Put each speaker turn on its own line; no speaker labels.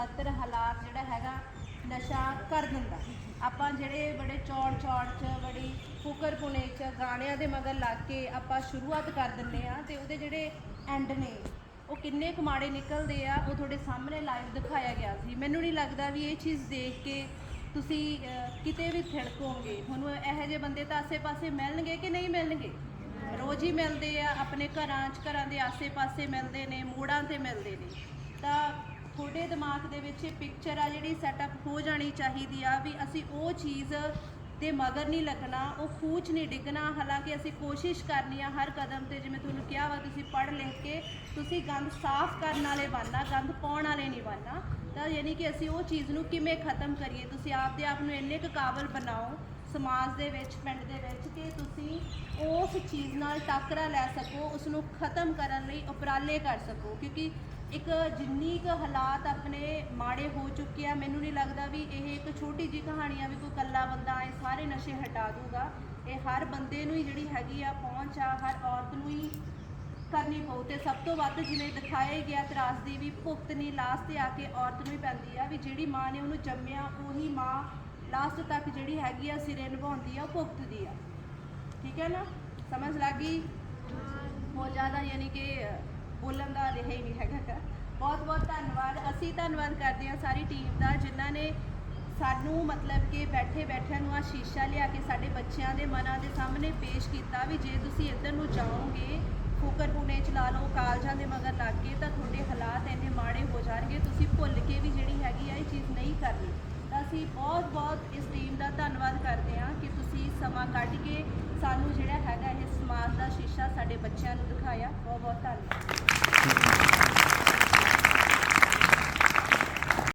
ਬਦਤਰ ਹਾਲਾਤ ਜਿਹੜਾ ਹੈਗਾ ਨਸ਼ਾ ਕਰ ਦਿੰਦਾ। ਆਪਾਂ ਜਿਹੜੇ ਬੜੇ ਚੌੜ ਚੌੜ ਚ, ਬੜੀ ਫੁਕਰ ਪੁਣੇ ਚ ਗਾਣਿਆਂ ਦੇ ਮਗਰ ਲੱਗ ਕੇ ਆਪਾਂ ਸ਼ੁਰੂਆਤ ਕਰ ਦਿੰਨੇ ਆ ਤੇ ਉਹਦੇ ਜਿਹੜੇ ਐਂਡ ਨੇ, ਉਹ ਕਿੰਨੇ ਕੁ ਮਾੜੇ ਨਿਕਲਦੇ ਆ, ਉਹ ਤੁਹਾਡੇ ਸਾਹਮਣੇ ਲਾਈਵ ਦਿਖਾਇਆ ਗਿਆ ਸੀ। ਮੈਨੂੰ ਨਹੀਂ ਲੱਗਦਾ ਵੀ ਇਹ ਚੀਜ਼ ਦੇਖ ਕੇ ਤੁਸੀਂ ਕਿਤੇ ਵੀ ਥਿੜਕੋਗੇ। ਤੁਹਾਨੂੰ ਇਹੋ ਜਿਹੇ ਬੰਦੇ ਤਾਂ ਆਸੇ-ਪਾਸੇ ਮਿਲਣਗੇ ਕਿ ਨਹੀਂ ਮਿਲਣਗੇ? ਰੋਜ਼ ਹੀ ਮਿਲਦੇ ਆ, ਆਪਣੇ ਘਰਾਂ 'ਚ, ਘਰਾਂ ਦੇ ਆਸੇ-ਪਾਸੇ ਮਿਲਦੇ ਨੇ, ਮੋੜਾਂ ਤੇ ਮਿਲਦੇ ਨੇ। ਤਾਂ ਤੁਹਾਡੇ ਦਿਮਾਗ ਦੇ ਵਿੱਚ ਇਹ ਪਿਕਚਰ ਆ ਜਿਹੜੀ ਸੈਟਅਪ ਹੋ ਜਾਣੀ ਚਾਹੀਦੀ ਆ ਵੀ ਅਸੀਂ ਉਹ ਚੀਜ਼ ਦੇ ਮਗਰ ਨਹੀਂ ਲੱਗਣਾ, ਉਹ ਖੂਚ ਨਹੀਂ ਡਿੱਗਣਾ, ਹਾਲਾਂਕਿ ਅਸੀਂ ਕੋਸ਼ਿਸ਼ ਕਰਨੀ ਆ ਹਰ ਕਦਮ ਤੇ, ਜਿਵੇਂ ਤੁਹਾਨੂੰ ਕਿਹਾ ਵਾ ਤੁਸੀਂ ਪੜ੍ਹ ਲਿਖ ਕੇ, ਤੁਸੀਂ ਗੰਦ ਸਾਫ਼ ਕਰਨ ਵਾਲੇ ਬਣਨਾ, ਗੰਦ ਪਾਉਣ ਵਾਲੇ ਨਹੀਂ ਬਣਨਾ। ਤਾਂ ਯਾਨੀ ਕਿ ਅਸੀਂ ਉਹ ਚੀਜ਼ ਨੂੰ ਕਿਵੇਂ ਖਤਮ ਕਰੀਏ? ਤੁਸੀਂ ਆਪਦੇ ਆਪ ਨੂੰ ਇੰਨੇ ਕੁ ਕਾਬਲ ਬਣਾਓ ਸਮਾਜ ਦੇ ਵਿੱਚ, ਪਿੰਡ ਦੇ ਵਿੱਚ ਕਿ ਤੁਸੀਂ ਉਸ ਚੀਜ਼ ਨਾਲ ਟਾਕਰਾ ਲੈ ਸਕੋ ਉਸ ਨੂੰ ਖਤਮ ਕਰਨ ਲਈ ਉਪਰਾਲੇ ਕਰ ਸਕੋ। ਕਿਉਂਕਿ ਇੱਕ ਜਿੰਨੀ ਕੁ ਹਾਲਾਤ ਆਪਣੇ ਮਾੜੇ ਹੋ ਚੁੱਕੇ ਆ, ਮੈਨੂੰ ਨਹੀਂ ਲੱਗਦਾ ਵੀ ਇਹ ਇੱਕ ਛੋਟੀ ਜੀ ਕਹਾਣੀ ਆ ਵੀ ਕੋਈ ਕੱਲਾ ਬੰਦਾ ਇਹ ਸਾਰੇ ਨਸ਼ੇ ਹਟਾ ਦੂਗਾ। ਇਹ ਹਰ ਬੰਦੇ ਨੂੰ ਹੀ ਜਿਹੜੀ ਹੈਗੀ ਆ ਪਹੁੰਚ ਆ, ਹਰ ਔਰਤ ਨੂੰ ਹੀ ਕਰਨੀ ਪਊ ਤੇ ਸਭ ਤੋਂ ਵੱਧ ਜਿਵੇਂ ਦਿਖਾਇਆ ਹੀ ਗਿਆ ਤਰਾਸਦੀ ਵੀ ਭੁਗਤਣੀ ਲਾਸ਼ ਤੇ ਆ ਕੇ ਔਰਤ ਨੂੰ ਹੀ ਪੈਂਦੀ ਆ ਵੀ ਜਿਹੜੀ ਮਾਂ ਨੇ ਉਹਨੂੰ ਜੰਮਿਆ, ਉਹੀ ਮਾਂ ਲਾਸਟ ਤੱਕ ਜਿਹੜੀ ਹੈਗੀ ਆ ਸਿਰੇ ਨਿਭਾਉਂਦੀ ਆ, ਉਹ ਭੁਗਤਦੀ ਆ। ਠੀਕ ਹੈ ਨਾ? ਸਮਝ ਲੱਗੀ ਬਹੁਤ ਜ਼ਿਆਦਾ ਯਾਨੀ ਕਿ ਬੋਲਣ ਦਾ ਰਿਹਾ ਹੀ ਨਹੀਂ ਹੈਗਾ। ਬਹੁਤ ਬਹੁਤ ਧੰਨਵਾਦ। ਅਸੀਂ ਧੰਨਵਾਦ ਕਰਦੇ ਹਾਂ ਸਾਰੀ ਟੀਮ ਦਾ, ਜਿਨ੍ਹਾਂ ਨੇ ਸਾਨੂੰ ਮਤਲਬ ਕਿ ਬੈਠੇ ਬੈਠਿਆਂ ਨੂੰ ਆ ਸ਼ੀਸ਼ਾ ਲਿਆ ਕੇ ਸਾਡੇ ਬੱਚਿਆਂ ਦੇ ਮਨਾਂ ਦੇ ਸਾਹਮਣੇ ਪੇਸ਼ ਕੀਤਾ ਵੀ ਜੇ ਤੁਸੀਂ ਇੱਧਰ ਨੂੰ ਜਾਓਗੇ, ਫੋਕਰ ਪੁਣੇ ਚਲਾ ਲਓ, ਕਾਲਜਾਂ ਦੇ ਮਗਰ ਲੱਗ ਕੇ ਤਾਂ ਤੁਹਾਡੇ ਹਾਲਾਤ ਇੰਨੇ ਮਾੜੇ ਹੋ ਜਾਣਗੇ, ਤੁਸੀਂ ਭੁੱਲ ਕੇ ਵੀ ਜਿਹੜੀ ਹੈਗੀ ਆ, ਇਹ ਚੀਜ਼ ਨਹੀਂ ਕਰਨੀ। ਅਸੀਂ ਬਹੁਤ ਬਹੁਤ ਇਸ ਟੀਮ ਦਾ ਧੰਨਵਾਦ ਕਰਦੇ ਹਾਂ ਕਿ ਤੁਸੀਂ ਸਮਾਂ ਕੱਢ ਕੇ ਸਾਨੂੰ ਜਿਹੜਾ ਹੈਗਾ ਇਹ ਸਮਾਜ ਦਾ ਸ਼ੀਸ਼ਾ ਸਾਡੇ ਬੱਚਿਆਂ ਨੂੰ ਦਿਖਾਇਆ। ਬਹੁਤ ਬਹੁਤ ਧੰਨਵਾਦ।